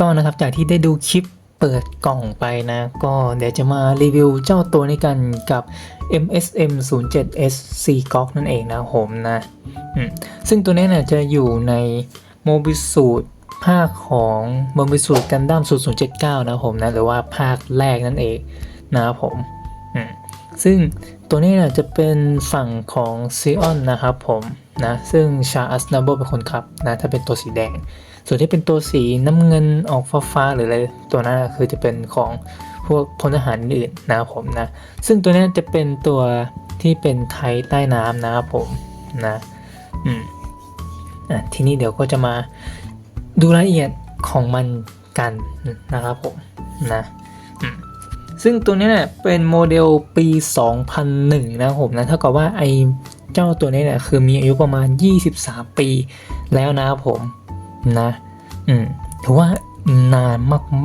ก็นะครับจากที่ได้ดูคลิป เปิดกล่องไปนะ ก็เดี๋ยวจะมารีวิวเจ้าตัวนี้กันกับ MSM 0 7 S C g o g นั่นเองนะผมนะซึ่งตัวนี้เนี่ยจะอยู่ในโมบิสูตภาคของโมบิสูตกันดั้ม0079 นะผมนะ หรือว่าภาคแรกนั่นเองนะครับผมอืมซึ่งตัวนี้เนี่ยจะเป็นฝั่งของซีออนนะครับผมนะ ซึ่งชาอัสนาโบเป็นคนขับนะ ถ้าเป็นตัวสีแดง ส่วนที่เป็นตัวสีน้ำเงินออกฟ้าๆหรืออะไรตัวนั้นคือจะเป็นของพวกพลทหารอื่นนะครับผมนะ ซึ่งตัวนี้จะเป็นตัวที่เป็นไทยใต้น้ำนะครับผมนะอืมอะทีนี้เดี๋ยวก็จะมาดูรายละเอียดของมันกันนะครับผมนะซึ่งตัวนี้เนี่ยเป็นโมเดลปี 2001 นะครับผมนะเท่ากับว่าไอเจ้าตัวนี้เนี่ยคือมีอายุประมาณ 23 ปีแล้วนะครับผม นะ อืมถือว่านาน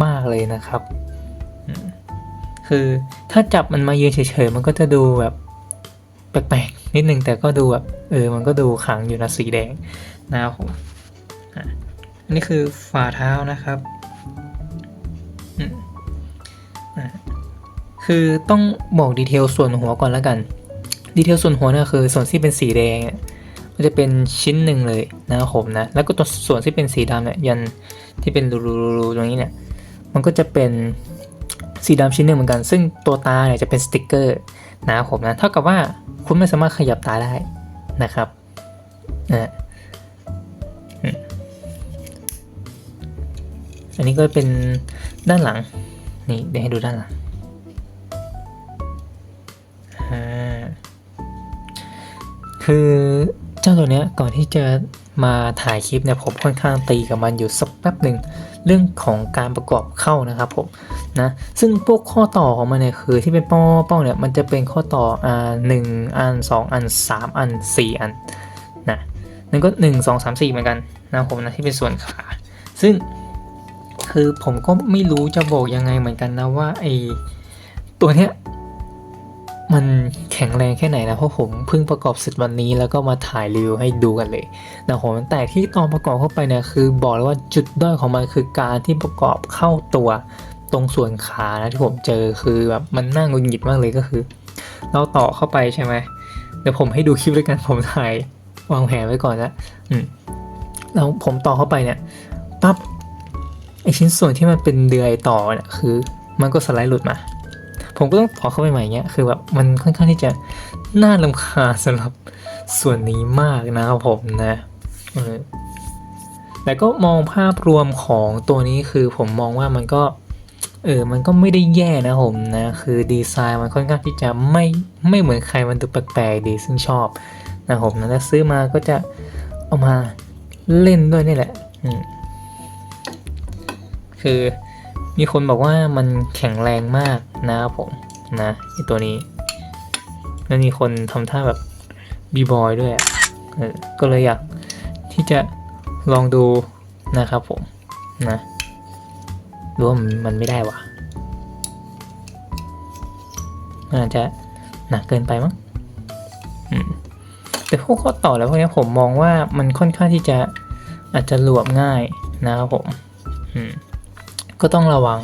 มาก ๆ เลยนะครับ คือถ้าจับมันมายืนเฉยๆ มันก็จะดูแบบแปลกๆ นิดนึงแต่ก็ดูแบบเออ มันก็ดูขังอยู่นะสีแดงนะครับผมอะอันนี้คือฝ่าเท้านะครับ คือต้องบอกดีเทลส่วนหัวก่อนแล้วกัน ดีเทลส่วนหัวเนี่ยคือส่วนที่เป็นสีแดงเนี่ย มันจะเป็นชิ้นหนึ่งเลยนะครับผมนะ แล้วก็ตัวส่วนที่เป็นสีดำเนี่ยยันที่เป็นรูๆตรงนี้เนี่ย มันก็จะเป็นสีดำชิ้นหนึ่งเหมือนกัน ซึ่งตัวตาเนี่ยจะเป็นสติกเกอร์นะครับผมนะ เท่ากับว่าคุณไม่สามารถขยับตาได้นะครับนะอันนี้ก็เป็นด้านหลัง นี่เดี๋ยวให้ดูด้านหลังคือ เจ้าตัวเนี้ยก่อนที่จะมาถ่ายคลิปเนี่ยผมค่อนข้างตีกับมันอยู่สักแป๊บหนึ่งเรื่องของการประกอบเข้านะครับผมนะซึ่งพวกข้อต่อของมันเนี่ยคือที่เป็นป้อป้องเนี่ยมันจะเป็นข้อต่ออ่าหนึ่งอันสองอันสามอันสี่อันนะนั่นก็หนึ่งสองสามสี่เหมือนกันนะผมนะที่เป็นส่วนขาซึ่งคือผมก็ไม่รู้จะบอกยังไงเหมือนกันนะว่าไอตัวเนี้ย มันแข็งแรงแค่ไหนนะ เพราะผมเพิ่งประกอบเสร็จวันนี้แล้วก็มาถ่ายรีวิวให้ดูกันเลยนะผมแต่ที่ตอนประกอบเข้าไปเนี่ยคือบอกเลยว่าจุดด้อยของมันคือการที่ประกอบเข้าตัวตรงส่วนขานะที่ผมเจอคือแบบมันน่างุดหงิดมากเลยก็คือ เราต่อเข้าไปใช่ไหมเดี๋ยวผมให้ดูคลิปด้วยกันผมถ่ายวางแผนไว้ก่อนนะอืมแล้วผมต่อเข้าไปเนี่ยปั๊บไอชิ้นส่วนที่มันเป็นเดือยต่อเนี่ยคือ มันก็สไลด์หลุดมา ผมก็ต้องต่อเข้าไปใหม่เงี้ยคือแบบมันค่อนข้างที่จะน่าลำคาญสำหรับส่วนนี้มากนะครับผมนะแต่ก็มองภาพรวมของตัวนี้คือผมมองว่ามันก็เออ มันก็ไม่ได้แย่นะผมนะ คือดีไซน์มันค่อนข้างที่จะไม่ไม่เหมือนใครมันดูแปลกๆดีซึ่งชอบนะผมนะแล้วซื้อมาก็จะเอามาเล่นด้วยนี่แหละคือมีคนบอกว่ามันแข็งแรงมาก นะครับผมนะไอตัวนี้แล้วมีคนทำท่าแบบบีบอยด้วยก็เลยอยากที่จะลองดูนะครับผมนะรู้ว่ามันไม่ได้วะมันอาจจะหนักเกินไปมั้งแต่พวกข้อต่อแล้วพวกนี้ผมมองว่ามันค่อนข้างที่จะอาจจะหลวมง่ายนะครับผมมก็ต้องระวัง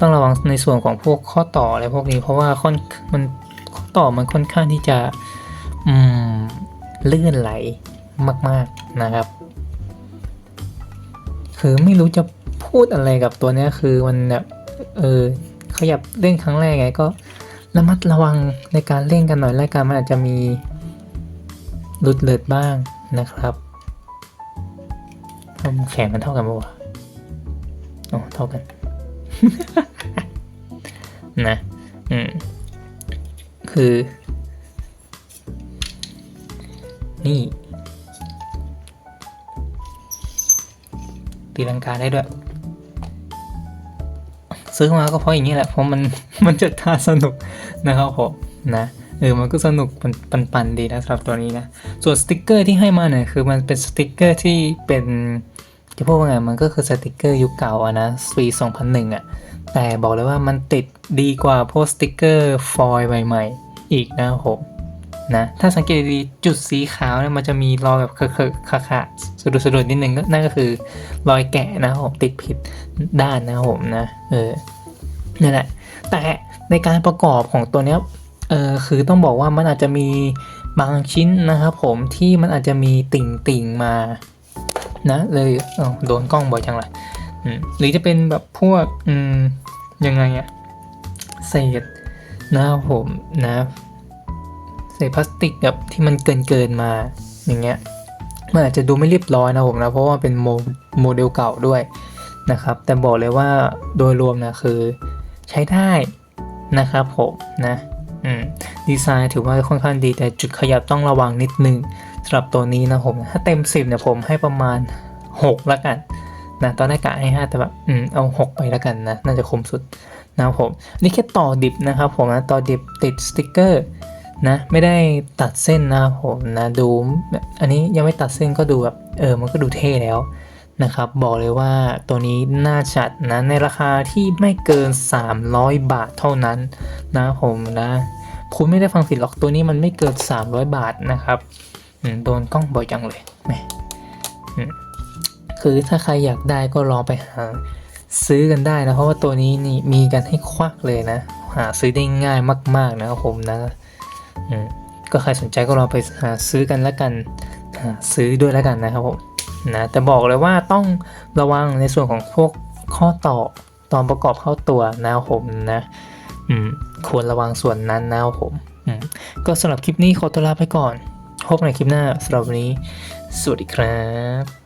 ต้องระวังในส่วนของพวกข้อต่ออะไรพวกนี้ เพราะว่าค่อนมันข้อต่อมันค่อนข้างที่จะอืมเลื่อนไหลมาก ๆนะครับ คือไม่รู้จะพูดอะไรกับตัวเนี้ยคือมันแบบเออขยับเล่นครั้งแรกไงก็ระมัดระวังในการเล่นกันหน่อยรายการมันอาจจะมีหลุดเลิดบ้างนะครับความแข็งมันเท่ากันปะวะอ๋อเท่ากัน นะ อืม คือ นี่ ตีลังกาได้ด้วย ซื้อมาก็เพราะอย่างนี้แหละ เพราะมัน มันจะท่าสนุกนะครับผมนะเออ มันก็สนุกปันปันดีนะสำหรับตัวนี้นะ ส่วนสติกเกอร์ที่ให้มาเนี่ยคือมันเป็นสติกเกอร์ที่เป็นจะพูดว่าไงมันก็คือสติกเกอร์ยุคเก่าอะนะปี2001อะ แต่บอกเลยว่ามันติดดีกว่าพวกสติกเกอร์ฟอยล์ใหม่ๆ อีกนะครับผมนะถ้าสังเกตดีจุดสีขาวเนี่ยมันจะมีรอยแบบเคอะๆขะๆสะดุดสะดุดนิดนึงก็นั่นก็คือรอยแกะนะครับผมติดผิดด้านนะครับผมนะเออนั่นแหละแต่ในการประกอบของตัวเนี้ยเออคือต้องบอกว่ามันอาจจะมีบางชิ้นนะครับผมที่มันอาจจะมีติ่งติ่งๆมานะเลยเอ้าโดนกล้องบ่อยจังเลย หรือจะเป็นแบบพวกอืมยังไงอะเศษหนะครับผมนะเศษพลาสติกแบบที่มันเกินเกินมาอย่างเงี้ยมันอาจจะดูไม่เรียบร้อยนะผมนะเพราะว่าเป็นโมโมเดลเก่าด้วยนะครับ แต่บอกเลยว่าโดยรวมนะคือใช้ได้นะครับผมนะอืมดีไซน์ถือว่าค่อนข้างดีแต่จุดขยับต้องระวังนิดนึงสำหรับตัวนี้นะผม ถ้าเต็ม 10เนี่ยผมให้ประมาณ 6ล้วกัน นะตอนแรกกะให้ 5 แต่แบบอืมเอา 6 ไปแล้วกันนะ น่าจะคุ้มสุดนะครับผมนี่แค่ต่อดิบนะครับผมนะต่อดิบติดสติกเกอร์นะไม่ได้ตัดเส้นนะครับผมนะดูอันนี้ยังไม่ตัดเส้นก็ดูแบบเออมันก็ดูเท่แล้วนะครับบอกเลยว่าตัวนี้น่าจัดนะในราคาที่ไม่เกิน 300 บาทเท่านั้นนะผมนะคุณไม่ได้ฟังผิดหรอกตัวนี้มันไม่เกิน 300 บาทนะครับโดนกล้องบ่อยจังเลยแมอืม คือถ้าใครอยากได้ก็ลองไปหา ซื้อกันได้นะเพราะว่าตัวนี้นี่มีกันให้ควักเลยนะ หาซื้อได้ง่ายมาก ๆ นะครับผมนะมก็ใครสนใจก็ลองไปหาซื้อกันแล้วกันหาซื้อด้วยแล้วกันนะครับผมนะแต่บอกเลยว่าต้องระวังในส่วนของพวกข้อต่อตอนประกอบเข้าตัวนะครับผมนะอืมควรระวังส่วนนั้นนะครับผมอืมก็สำหรับคลิปนี้ขอตัวลาไปก่อนพบในคลิปหน้าสำหรับวันนี้ สวัสดีครับ